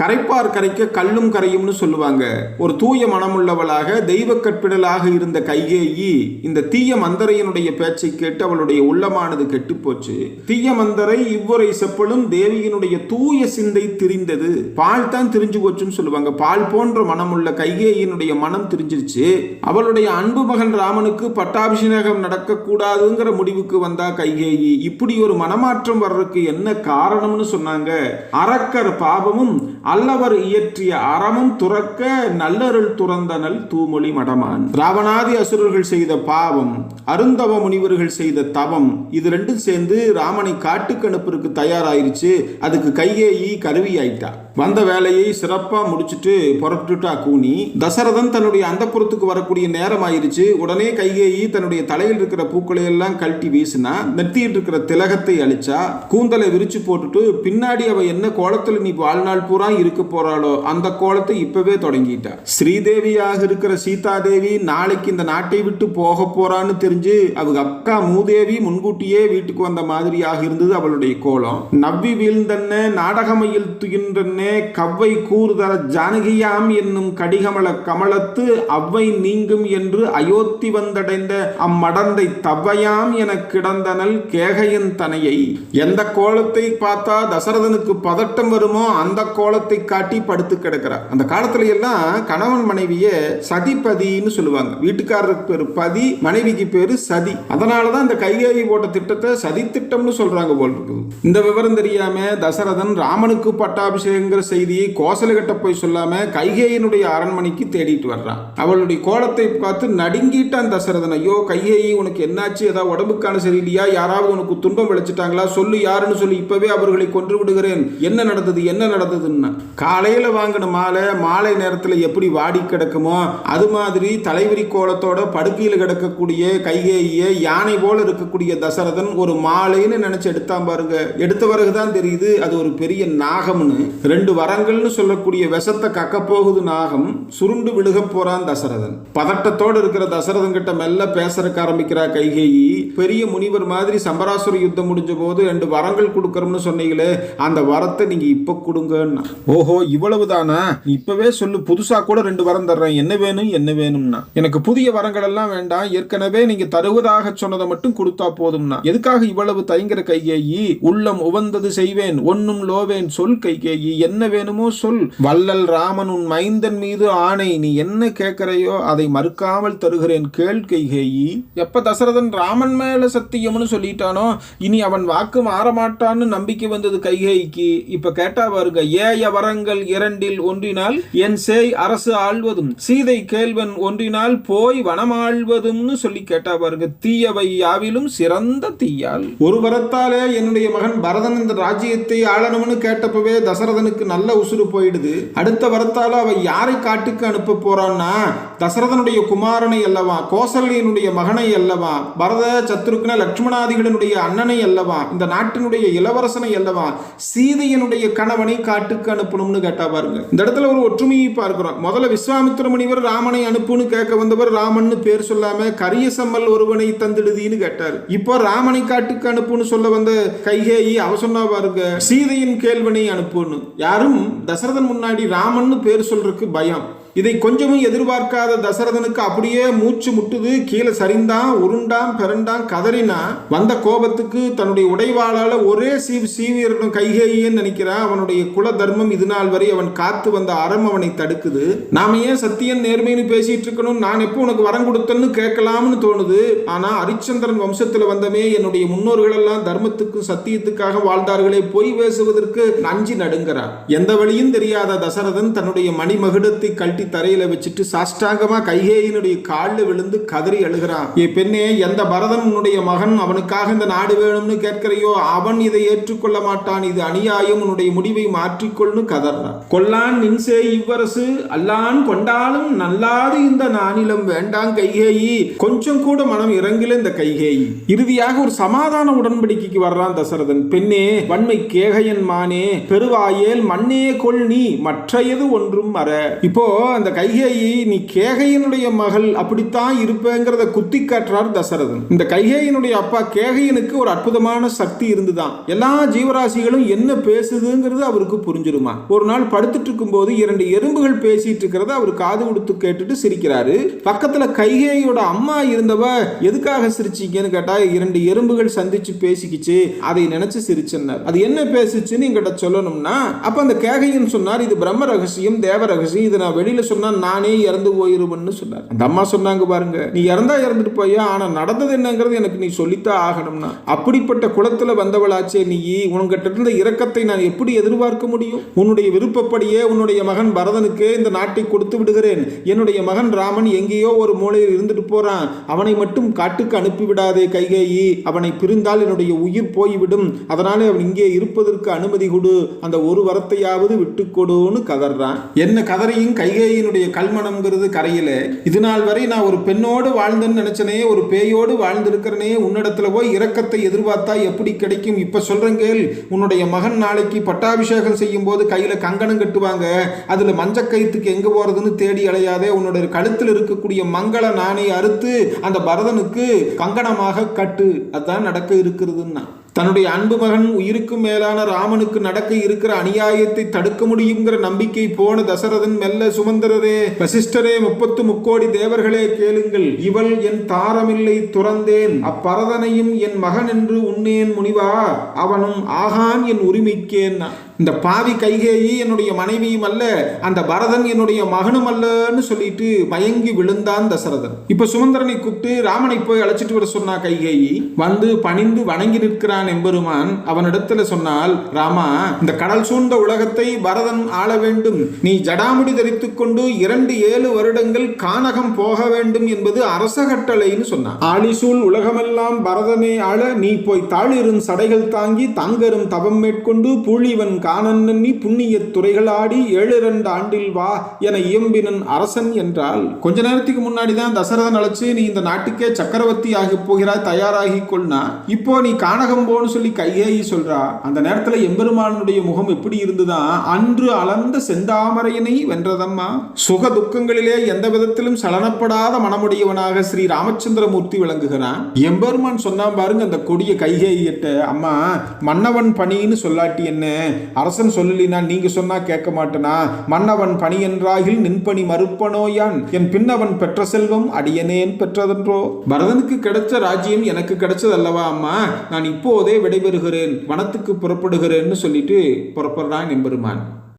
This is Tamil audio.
கரைப்பார் கரைக்க கல்லும் கரையும்னு சொல்லுவாங்க. ஒரு தூய மனமுள்ளவளாக தெய்வ கற்பிடலாக இருந்த கைகேயி இந்த தீய மந்தரையனுடைய பேச்சை கேட்டு அவளுடைய உள்ளமானது கெட்டுப்போச்சு. தீய மந்தரை இவ்வுரை செப்பலும் தேவியினுடைய தூய சிந்தை திரிந்தது. பால் தான் திரிஞ்சு போச்சுன்னு சொல்லுவாங்க. பால் போன்ற மனமுள்ள கைகேயினுடைய மனம் திரிஞ்சிருச்சு. அவளுடைய அன்பு மகன் ராமனுக்கு பட்டாபிஷேகம் நடக்கக்கூடாதுங்கிற முடிவுக்கு வந்தா கைகேயி. இப்படி ஒரு மனமாற்றம் வர்றதுக்கு என்ன காரணம்னு சொன்னாங்க. அரக்கர் பாபமும் அல்லவர் இயற்றிய அறமும் துறக்க நல்லருள் துறந்தனல் தூமொழி மடமான். ராவணாதி அசுரர்கள் செய்த பாவம் அருந்தவ முனிவர்கள் செய்த தவம் இது ரெண்டும் சேர்ந்து ராமனை காட்டுக்கு அனுப்புறதுக்கு தயாராயிருச்சு. அதுக்கு கைகேயி கருவி ஆயிட்டா வந்த வேலையை சிறப்பாக முடிச்சுட்டு புறப்பட்டுட்டா கூனி. தசரதன் தன்னுடைய அந்தப்புறத்துக்கு வரக்கூடிய நேரம் ஆயிடுச்சு உடனே கைகேயி தன்னுடைய தலையில் இருக்கிற பூக்களை எல்லாம் கழட்டி வீசினா நெத்தியில் இருக்கிற திலகத்தை அழிச்சா கூந்தலை விரிச்சு போட்டுட்டு பின்னாடி அவ என்ன கோலத்தில் நீ வாழ்நாள் பூரா இருக்க போறாளோ அந்த கோலத்தை இப்பவே தொடங்கிட்டா. ஸ்ரீதேவியாக இருக்கிற சீதாதேவி நாளைக்கு இந்த நாட்டை விட்டு போக போறான்னு தெரிஞ்சு அவங்க அக்கா மூதேவி முன்கூட்டியே வீட்டுக்கு வந்த மாதிரியாக இருந்தது அவளுடைய கோலம். நவ்வி வீழ்ந்தன்ன நாடகமையில் துயின்றன்னே கவ்வை கூறுதர ஜானகியாம் என்னும் கடிகமல கமலத்து அவ்வை நீங்கும் என்று அயோத்தி வந்தடைந்த அம்மடந்தை தவ்வையாம் என கிடந்தனல் கேகையன் தனையை. எந்த கோலத்தை பார்த்தா தசரதனுக்கு பதட்டம் வருமோ அந்த கோலத்தை காட்டி படுத்து கிடக்கிறார். அந்த காலத்துல எல்லாம் கணவன் மனைவியே சதிபதின்னு சொல்லுவாங்க. வீட்டுக்காரருக்கு பேரு பதி மனைவிக்கு பேரு சதி. அதனாலதான் இந்த கைகேயி போட்ட திட்டத்தை சதி திட்டம்னு சொல்றாங்க போல் இருக்குது. இந்த விவரம் தெரியாம தசரதன் ராமனுக்கு பட்டாபிஷேகங்கள் பட்டாபிஷேகங்கிற செய்தியை கோசலகட்ட போய் சொல்லாம கைகேயினுடைய அரண்மனைக்கு தேடிட்டு வர்றான். அவளுடைய கோலத்தை பார்த்து நடுங்கிட்டான் தசரதன் ஐயோ கைகேயி உனக்கு என்னாச்சு? ஏதாவது உடம்புக்கான சரியில்லையா? யாராவது உனக்கு துன்பம் விளைச்சிட்டாங்களா? சொல்லு யாருன்னு சொல்லி இப்பவே அவர்களை கொன்று விடுகிறேன். என்ன நடந்தது? என்ன நடந்ததுன்னு. காலையில வாங்கின மாலை மாலை நேரத்துல எப்படி வாடி கிடக்குமோ அது மாதிரி தலைவிரி கோலத்தோட படுக்கையில் கிடக்கக்கூடிய கைகேயிய யானை போல இருக்கக்கூடிய தசரதன் ஒரு மாலைன்னு நினைச்சு எடுத்தான் பாருங்க. எடுத்த பிறகுதான் தெரியுது அது ஒரு பெரிய நாகம்னு. ரெண்டு வரங்கள்னு சொல்லக்கூடிய விஷத்தை கக்க போகுது நாகம் சுருண்டு விழுக போறான் தசரதன். பதட்டத்தோடு இருக்கிற தசரதன் கிட்ட மெல்ல பேசறக்க ஆரம்பிக்கிறா கைகேயி. பெரிய முனிவர் மாதிரி சம்பராசுர யுத்தம் முடிஞ்ச போது ரெண்டு வரங்கள் கொடுக்கறோம்னு சொன்னீங்களே அந்த வரத்தை நீங்க இப்ப கொடுங்கன்னா ஓஹோ இவ்வளவுதானா? இப்பவே சொல்லு புதுசா கூட ரெண்டு வரம் தர்றேன். என்ன வேணும் என்ன வேணும்னா. எனக்கு புதிய வரங்கள் எல்லாம் வேண்டாம். ஏற்கனவே நீங்க தருவதாக சொன்னதை மட்டும் கொடுத்தா போதும்னா. எதுக்காக இவ்வளவு தயங்குற கைகேயி? உள்ளம் உவந்தது செய்வேன் ஒன்னும் லோவேன் சொல் கைகேயி. என்ன வேணுமோ சொல். வள்ளல் ராமன் உன் மைந்தன் மீது ஆணை. நீ என்ன கேட்கறையோ அதை மறுக்காமல் தருகிறேன். கேள் கைகேயி. எப்ப தசரதன் ராமன் மேல சத்தியம்னு சொல்லிட்டானோ இனி அவன் வாக்கு மாறமாட்டான்னு நம்பிக்கை வந்தது கைகேயிக்கு. இப்ப கேட்டா பாருங்க ஏய வரங்கள் இரண்டில் ஒன்றினால் என் சேய் அரசு ஆள்வதும் சீதை கேள்வன் ஒன்றினால் போய் வனமாழ்வதும்னு சொல்லி கேட்டா பாருங்க தீயவை யாவிலும் சிறந்த தீயால். ஒரு வரத்தாலே என்னுடைய மகன் பரதன் இந்த ராஜ்யத்தை ஆளணும்னு கேட்டப்பவே தசரதனுக்கு நல்ல உசுறு போயிடுது. அடுத்த வரத்தால அவ யாரை காட்டுக்கு அனுப்ப போறான்னா தசரதனுடைய குமாரனை அல்லவா கோசலையனுடைய மகனை அல்லவா பரத சத்ருக்ன லட்சுமணாதிகளினுடைய அண்ணனை அல்லவா இந்த நாட்டினுடைய இளவரசனை அல்லவா சீதையனுடைய கணவனை காட்டுக்கு அனுப்பணும்னு கேட்டா பாருங்க. இந்த இடத்துல ஒரு ஒற்றுமையை பார்க்கிறோம். முதல்ல விஸ்வாமித்திர முனிவர் ராமனை அனுப்புன்னு கேட்க வந்தவர் ராமன்னு பேர் சொல்லாம கரிய சம்மல் ஒருவனை தந்துடுதின்னு கேட்டார். இப்போ ராமனை காட்டுக்கு அனுப்புன்னு சொல்ல வந்த கைகேயி அவ சொன்னா பாருங்க சீதையின் கேள்வனை அனுப்புன்னு. யாரும் தசரதன் முன்னாடி ராமன்னு பேர் சொல்றதுக்கு பயம். இதை கொஞ்சமும் எதிர்பார்க்காத தசரதனுக்கு அப்படியே மூச்சு முட்டுது கீழே சரிந்தான் உருண்டான் பிறண்டான் கதறினா வந்த கோபத்துக்கு தன்னுடைய உடைவாளால் ஒரே சீவ் சீவியரிடம் கைகேயின்னு நினைக்கிறான் அவனுடைய குல தர்மம் இது நாள் வரை அவன் காத்து வந்த அறம் அவனை தடுக்குது. நாம ஏன் சத்தியன் நேர்மைன்னு பேசிட்டு இருக்கணும்? நான் எப்போ உனக்கு வரம் கொடுத்தேன்னு கேட்கலாம்னு தோணுது. ஆனா ஹரிச்சந்திரன் வம்சத்துல வந்தமே என்னுடைய முன்னோர்கள் எல்லாம் தர்மத்துக்கும் சத்தியத்துக்காக வாழ்ந்தார்களே. பொய் பேசுவதற்கு நஞ்சி நடுங்கிறார் எந்த வழியும் தெரியாத தசரதன் தன்னுடைய மணிமகுடத்தை கழட்டி தரையில வச்சுட்டு சாஷ்டாங்கமா கைகேயினுடைய காலில் விழுந்து கதறி அழுகிறான். ஏ பெண்ணே எந்த பரதன் உன்னுடைய மகன் அவனுக்காக இந்த நாடு வேணும்னு கேட்கிறையோ அவன் இதை ஏற்றுக்கொள்ள மாட்டான். இது அநியாயம் உன்னுடைய முடிவை மாற்றிக்கொள்னு கதறான். கொல்லான் நின்சே இவ்வரசு அல்லான் கொண்டாலும் நல்லாது இந்த நானிலம். வேண்டாம் கைகேயி கொஞ்சம் கூட மனம் இறங்கல இந்த கைகேயி. இறுதியாக ஒரு சமாதான உடன்படிக்கைக்கு வர்றான் தசரதன். பெண்ணே வன்மை கேகையன் மானே பெருவாயேல் மண்ணே கொள் நீ மற்றையது ஒன்றும் மற. இப்போ அந்த கைகேயி நீ கேகையனுடைய மகள் அப்படித்தான் இருப்பேங்கிறத குத்தி காட்டுறார் தசரதன். இந்த கைகேயினுடைய அப்பா கேகையனுக்கு ஒரு அற்புதமான சக்தி இருந்துதான். எல்லா ஜீவராசிகளும் என்ன பேசுதுங்கிறது அவருக்கு புரிஞ்சிருமா? ஒரு நாள் படுத்துட்டு இருக்கும்போது இரண்டு எறும்புகள் பேசிட்டு இருக்கிறத அவர் காது கொடுத்து கேட்டுட்டு சிரிக்கிறாரு. பக்கத்துல கைகேயோட அம்மா இருந்தவ எதுக்காக சிரிச்சீங்கன்னு கேட்டா இரண்டு எறும்புகள் சந்திச்சு பேசிக்கிச்சு அதை நினைச்சு சிரிச்சனர் அது என்ன பேசுச்சுன்னு எங்கிட்ட சொல்லணும்னா அப்ப அந்த கேகையன் சொன்னார் இது பிரம்ம ரகசியம் தேவ ரகசியம் இதை நான் வெளியில சொன்னா நானே இறந்து போயிருவேன்னு சொன்னார். அந்த அம்மா சொன்னாங்க பாருங்க நீ இறந்தா இறந்துட்டு போயா ஆனா நடந்தது என்னங்கிறது எனக்கு நீ சொல்லித்தான் ஆகணும்னா. அப்படிப்பட்ட குளத்தில் வந்தவளாச்சே நீ உன்கிட்ட இருந்த இரக்கத்தை நான் எப்படி எதிர்பார்க்க முடியும்? உன்னுடைய விருப்பப்படியே உன்னுடைய மகன் பரதனுக்கு இந்த நாட்டை கொடுத்து விடுகிறேன். என்னுடைய மகன் ராமன் எங்கேயோ ஒரு மூலையில் இருந்துட்டு போறான். அவனை மட்டும் காட்டுக்கு அனுப்பிவிடாதே கைகேயி. அவனை பிரிந்தால் என்னுடைய உயிர் போய்விடும். அதனாலே அவன் இங்கே இருப்பதற்கு அனுமதி கொடு. அந்த ஒரு வரத்தையாவது விட்டு கொடுன்னு கதறான். என்ன கதறையும் பேயினுடைய கல்மணம்ங்கிறது கரையில. இது நாள் வரை நான் ஒரு பெண்ணோடு வாழ்ந்தேன்னு நினச்சனே ஒரு பேயோடு வாழ்ந்திருக்கிறனே உன்னிடத்துல போய் இரக்கத்தை எதிர்பார்த்தா எப்படி கிடைக்கும்? இப்போ சொல்கிறேங்க உன்னுடைய மகன் நாளைக்கு பட்டாபிஷேகம் செய்யும் போது கையில் கங்கணம் கட்டுவாங்க. அதில் மஞ்ச கயிற்றுக்கு போகிறதுன்னு தேடி அலையாதே. உன்னோட கழுத்தில் இருக்கக்கூடிய மங்கள நாணை அறுத்து அந்த பரதனுக்கு கங்கணமாக கட்டு. அதான் நடக்க இருக்கிறதுன்னா. தன்னுடைய அன்பு மகன் உயிருக்கும் மேலான ராமனுக்கு நடக்க இருக்கிற அநியாயத்தை தடுக்க முடியுங்கிற நம்பிக்கை போன தசரதன் மெல்ல சுமந்திரரே. வசிஷ்டரே முப்பத்து முக்கோடி தேவர்களே கேளுங்கள். இவள் என் தாரமில்லை துறந்தேன். அப்பரதனையும் என் மகன் என்று உன்னேன் முனிவா. அவனும் ஆகான் என் உரிமைக்கேன். இந்த பாவி கைகேயி என்னுடைய மனைவியும் அல்ல அந்த பரதன் என்னுடைய மகனும் அல்லன்னு சொல்லிட்டு மயங்கி விழுந்தான் தசரதன். இப்ப சுமந்திரனை கூப்பிட்டு ராமனை போய் அழைச்சிட்டு வர சொன்னா கைகேயி? வந்து பணிந்து வணங்கி நிற்கிறான் எம்பெருமான். அவனிடத்துல சொன்னால் ராமா இந்த கடல் சூழ்ந்த உலகத்தை பரதன் ஆள வேண்டும். நீ ஜடாமுடி தரித்துக் கொண்டு இரண்டு ஏழு வருடங்கள் கானகம் போக வேண்டும் என்பது அரச கட்டளைன்னு சொன்னான். ஆலிசூழ் உலகமெல்லாம் பரதனை ஆள நீ போய் தாளிரும் சடைகள் தாங்கி தாங்கரும் தவம் மேற்கொண்டு பூழிவன் காணன்னி புண்ணிய துறைகளாடி ஏழு இரண்டு ஆண்டில் வா என இயம்பினன் அரசன் என்றால் கொஞ்ச நேரத்துக்கு முன்னாடி தான் தசரதன் அழைச்சு நீ இந்த நாட்டுக்கே சக்கரவர்த்தி ஆகி போகிறாய் தயாராகி கொள்னா இப்போ நீ கானகம் போன்னு சொல்லி கையேயி சொல்றா. அந்த நேரத்துல எம்பெருமானுடைய முகம் எப்படி இருந்துதான் அன்று அளந்த செந்தாமரையனை வென்றதம்மா. சுக துக்கங்களிலே எந்த விதத்திலும் சலனப்படாத மனமுடையவனாக ஸ்ரீ ராமச்சந்திரமூர்த்தி விளங்குகிறான். எம்பெருமான் சொன்னான் பாருங்க அந்த கொடிய கைகேயிட்ட அம்மா மன்னவன் பணின்னு சொல்லாட்டி என்ன? அரசன் சொல்லலினா நீங்க சொன்னா கேட்க மாட்டேனா? மன்னவன் பணியென்றாகில் நின்பணி மறுப்பனோயான்? என் பின்னவன் பெற்ற செல்வம் அடியனேன் பெற்றதென்றோ? பரதனுக்கு கிடைச்ச ராஜ்யம் எனக்கு கிடைச்சது அல்லவா அம்மா? நான் இப்போதே விடைபெறுகிறேன். வனத்துக்கு புறப்படுகிறேன்னு சொல்லிட்டு புறப்படுறான் எம்பெருமான்.